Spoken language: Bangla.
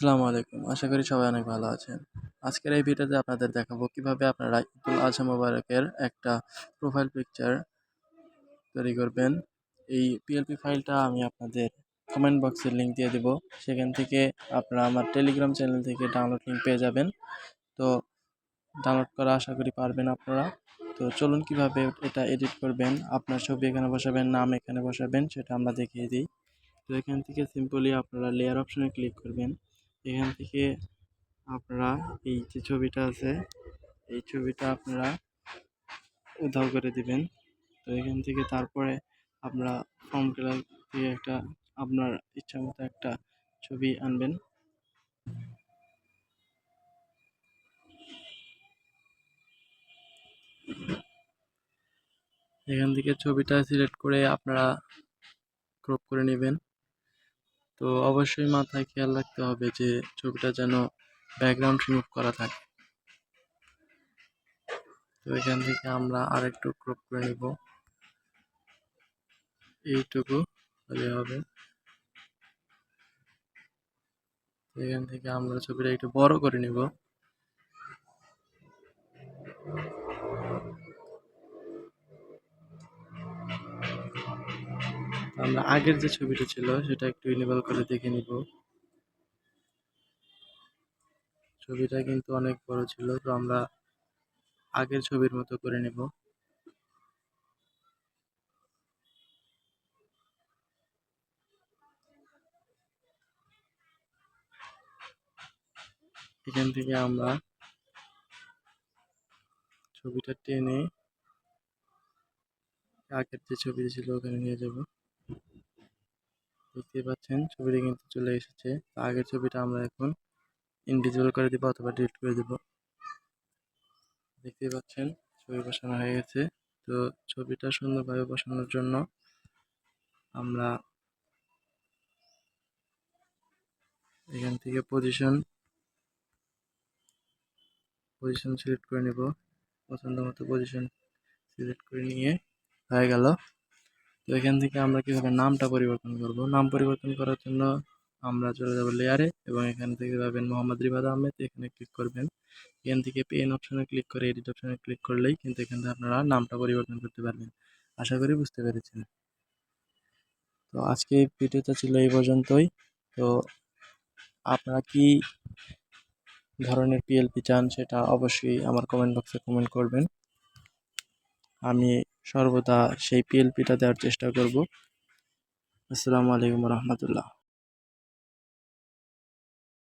আসসালামু আলাইকুম। আশা করি সবাই অনেক ভালো আছেন। আজকের এই ভিডিওতে আপনাদের দেখাবো কীভাবে আপনারা ঈদুল আজহা মোবারকের একটা প্রোফাইল পিকচার তৈরি করবেন। এই পিএলপি ফাইলটা আমি আপনাদের কমেন্ট বক্সের লিঙ্ক দিয়ে দেব। সেখান থেকে আপনারা আমার টেলিগ্রাম চ্যানেল থেকে ডাউনলোড লিঙ্ক পেয়ে যাবেন। তো ডাউনলোড করা আশা করি পারবেন আপনারা। তো চলুন কীভাবে এটা এডিট করবেন। আপনার ছবি এখানে বসাবেন, নাম এখানে বসাবেন, সেটা আমরা দেখিয়ে দিই। তো এখান থেকে সিম্পলি আপনারা লেয়ার অপশনে ক্লিক করবেন। এখান থেকে আপনারা এই যে ছবিটা আছে, এই ছবিটা আপনারা উধাও করে দিবেন। তো এখান থেকে তারপরে আপনারা ফর্ম কালার দিয়ে একটা আপনার ইচ্ছা মতো একটা ছবি আনবেন। এখান থেকে ছবিটা সিলেক্ট করে আপনারা ক্রপ করে নেবেন। তো অবশ্যই মাথায় খেয়াল রাখতে হবে যে ছবিটা যেন ব্যাকগ্রাউন্ড রিমুভ করা থাকে। তো এখান থেকে আমরা আরেকটু ক্রপ করে নিব। এইটুকু হলে হবে। এখান থেকে আমরা ছবিটা একটু বড় করে নিব। আমরা আগের যে ছবিটা ছিল, সেটা একটু ইনেবল করে দেখে নিব। ছবিটা কিন্তু অনেক বড় ছিল, তো আমরা আগের ছবির মতো করে নেব। এখান থেকে আমরা ছবিটা টেনে আগের যে ছবি ছিল, ওখানে নিয়ে যাব। দেখতে পাচ্ছেন ছবিটা কিন্তু চলে এসেছে। আগের ছবিটা আমরা এখন ইনভিজিবল করে দেবো অথবা ডিলিট করে দেবো। দেখতে পাচ্ছেন, ছবি বসানো হয়ে গেছে। তো ছবিটা সুন্দরভাবে বসানোর জন্য আমরা এখান থেকে পজিশন পজিশন সিলেক্ট করে নেব। পছন্দ মতো পজিশন সিলেক্ট করে নিয়ে হয়ে গেল। তো এখান থেকে আমরা কীভাবে নামটা পরিবর্তন করব? নাম পরিবর্তন করার জন্য আমরা চলে যাব লেয়ারে এবং এখান থেকে পাবেন মোহাম্মদ রিবাদ আহমেদ। এখানে ক্লিক করবেন। এখান থেকে পেন অপশনে ক্লিক করে এডিট অপশনে ক্লিক করলেই কিন্তু এখান থেকে আপনারা নামটা পরিবর্তন করতে পারবেন। আশা করি বুঝতে পেরেছেন। তো আজকে ভিডিওটা ছিল এই পর্যন্তই। তো আপনারা কি ধরনের পিএলপি চান সেটা অবশ্যই আমার কমেন্ট বক্সে কমেন্ট করবেন। আমি সর্বদা সেই পিএলপিটা দেওয়ার চেষ্টা করব। আসসালামু আলাইকুম রহমতুল্লাহ।